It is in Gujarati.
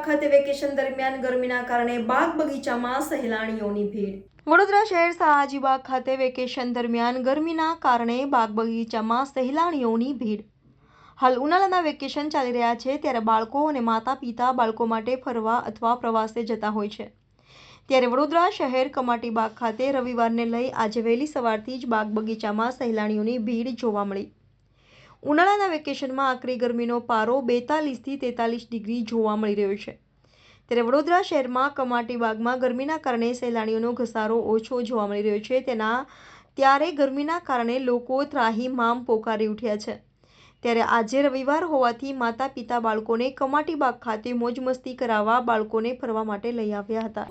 ખાતે વેકેશન દરમિયાન ગરમીના કારણે બાગ બગીચામાં સહેલાણીઓની ભીડ. વડોદરા શહેર સયાજીબાગ ખાતે વેકેશન દરમિયાન ગરમીના કારણે બાગ બગીચામાં સહેલાણીઓની ભીડ. હાલ ઉનાળાના વેકેશન ચાલી રહ્યા છે ત્યારે બાળકો અને માતા પિતા બાળકો માટે ફરવા અથવા પ્રવાસે જતા હોય છે. ત્યારે વડોદરા શહેર કમાટી બાગ ખાતે રવિવારને લઈ આજે વહેલી સવારથી જ બાગ બગીચામાં સહેલાણીઓની ભીડ જોવા મળી. ઉનાળાના વેકેશનમાં આકરી ગરમીનો પારો બેતાલીસથી તેતાલીસ ડિગ્રી જોવા મળી રહ્યો છે. ત્યારે વડોદરા શહેરમાં કમાટી બાગમાં ગરમીના કારણે સહેલાણીઓનો ઘસારો ઓછો જોવા મળી રહ્યો છે. તેના ત્યારે ગરમીના કારણે લોકો ત્રાહીમામ પોકારી ઉઠ્યા છે. ત્યારે આજે રવિવાર હોવાથી માતા પિતા બાળકોને કમાટી બાગ ખાતે મોજ મસ્તી કરાવવા બાળકોને ફરવા માટે લઈ આવ્યા હતા.